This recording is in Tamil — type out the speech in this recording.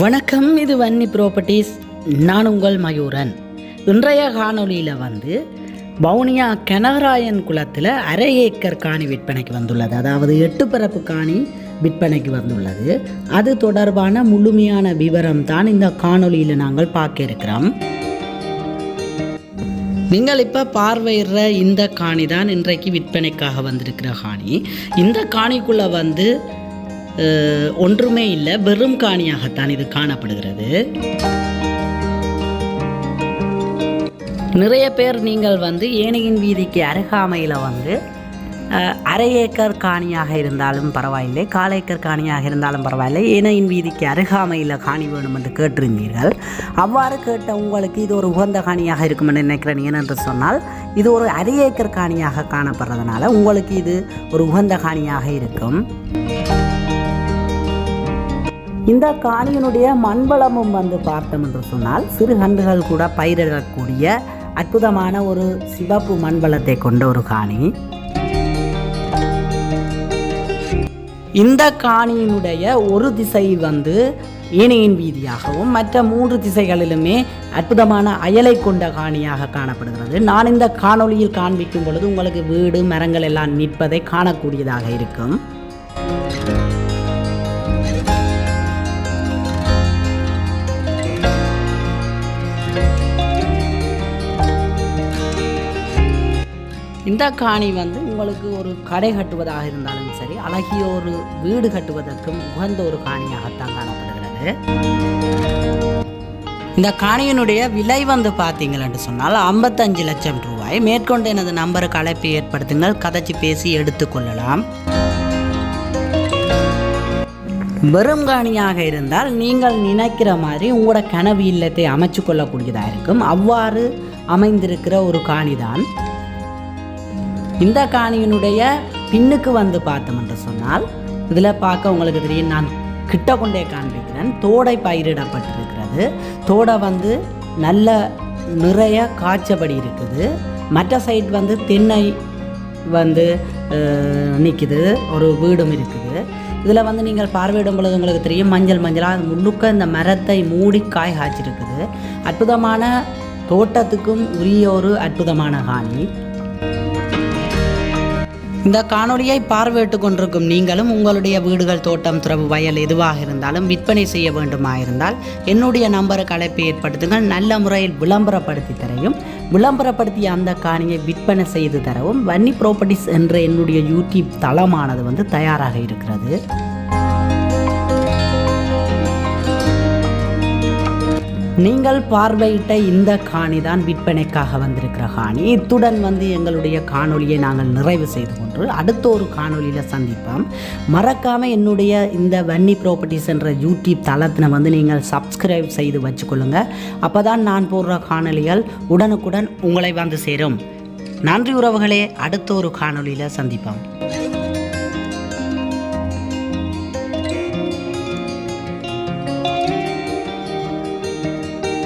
வணக்கம் இது வன்னி ப்ராப்பர்ட்டிஸ் நான் உங்கள் மயூரன். இன்றைய காணொலியில் வந்து வவுனியா கனகராயன் குளத்தில் அரை ஏக்கர் காணி விற்பனைக்கு வந்துள்ளது. அதாவது எட்டு பரப்பு காணி விற்பனைக்கு வந்துள்ளது. அது தொடர்பான முழுமையான விவரம் தான் இந்த காணொலியில் நாங்கள் பார்க்க இருக்கிறோம். நீங்கள் இப்போ பார்வையிடுற இந்த காணி தான் இன்றைக்கு விற்பனைக்காக வந்திருக்கிற காணி. இந்த காணிக்குள்ளே வந்து ஒன்றுமே இல்லை வெறும் காணியாகத்தான் இது காணப்படுகிறது. நிறைய பேர் நீங்கள் வந்து ஏனையின் வீதிக்கு அருகாமையில் வந்து அரை ஏக்கர் காணியாக இருந்தாலும் பரவாயில்லை கால் ஏக்கர் காணியாக இருந்தாலும் பரவாயில்லை ஏனையின் வீதிக்கு அருகாமையில் காணி வேணும் என்று கேட்டிருந்தீர்கள். அவ்வாறு கேட்ட உங்களுக்கு இது ஒரு உகந்த காணியாக இருக்கும் என்று நினைக்கிறேன். ஏனென்று சொன்னால் இது ஒரு அரை ஏக்கர் காணியாக காணப்படுறதுனால உங்களுக்கு இது ஒரு உகந்த காணியாக இருக்கும். இந்த காணியினுடைய மண்வளமும் வந்து பார்த்தோம் என்று சொன்னால் சிறுகன்றுகள் கூட பயிரிடக்கூடிய அற்புதமான ஒரு சிவப்பு மண்வளத்தை கொண்ட ஒரு காணி. இந்த காணியினுடைய ஒரு திசை வந்து ஏனையின் வீதியாகவும் மற்ற மூன்று திசைகளிலுமே அற்புதமான அயலை கொண்ட காணியாக காணப்படுகிறது. நான் இந்த காணொளியில் காண்பிக்கும் பொழுது உங்களுக்கு வீடு மரங்கள் எல்லாம் நிற்பதை காணக்கூடியதாக இருக்கும். இந்த காணி வந்து உங்களுக்கு ஒரு கடை கட்டுவதாக இருந்தாலும் சரி அழகிய ஒரு வீடு கட்டுவதற்கும் உகந்த ஒரு காணியாகத்தான் காணப்படுகிறது. இந்த காணியினுடைய விலை வந்து பார்த்தீங்கன்னு சொன்னால் ஐம்பத்தஞ்சு லட்சம் ரூபாய். மேற்கொண்டு எனது நம்பருக்கு அழைப்பு ஏற்படுத்துங்கள். கதைச்சி பேசி எடுத்துக்கொள்ளலாம் வெறும் காணியாக இருந்தால் நீங்கள் நினைக்கிற மாதிரி உங்களோட கனவு இல்லத்தை அமைச்சு கொள்ளக்கூடியதாக இருக்கும். அவ்வாறு அமைந்திருக்கிற ஒரு காணி தான் இந்த காணியினுடைய பின்னுக்கு வந்து பார்த்தோம் என்று சொன்னால் இதில் பார்க்க உங்களுக்கு தெரியும் நான் கிட்ட கொண்டே காண்பிக்கிறேன். தோடை பயிரிடப்பட்டிருக்கிறது. தோடை வந்து நல்ல நிறைய காய்ச்சபடி இருக்குது. மற்ற சைடு வந்து தென்னை வந்து நிற்கிது ஒரு வீடும் இருக்குது. இதில் வந்து நீங்கள் பார்வையிடும் பொழுது உங்களுக்கு தெரியும் மஞ்சள் மஞ்சளாக அது முழுக்க இந்த மரத்தை மூடி காய் காய்ச்சிருக்குது. அற்புதமான தோட்டத்துக்கும் உரிய ஒரு அற்புதமான காணி. இந்த காணொளியை பார்வையிட்டு கொண்டிருக்கும் நீங்களும் உங்களுடைய வீடுகள் தோட்டம் துறவு வயல் எதுவாக இருந்தாலும் விற்பனை செய்ய வேண்டுமா இருந்தால் என்னுடைய நம்பருக்கு அழைப்பை ஏற்படுத்துங்கள். நல்ல முறையில் விளம்பரப்படுத்தி தரையும் விளம்பரப்படுத்திய அந்த காணியை விற்பனை செய்து தரவும். வன்னி ப்ராப்பர்ட்டிஸ் என்ற என்னுடைய யூடியூப் தளமானது வந்து தயாராக இருக்கிறது. நீங்கள் பார்வையிட்ட இந்த காணி தான் விற்பனைக்காக வந்திருக்கிற காணி. இத்துடன் வந்து எங்களுடைய காணொளியை நாங்கள் நிறைவு செய்து கொண்டு அடுத்த ஒரு காணொளியில் சந்திப்போம். மறக்காமல் என்னுடைய இந்த வன்னி ப்ராப்பர்ட்டிஸ் என்ற யூடியூப் தளத்தினை வந்து நீங்கள் சப்ஸ்கிரைப் செய்து வச்சுக்கொள்ளுங்க. அப்போ தான் நான் போடுற காணொளிகள் உடனுக்குடன் உங்களை வந்து சேரும். நன்றி உறவுகளே அடுத்த ஒரு காணொளியில் சந்திப்போம்.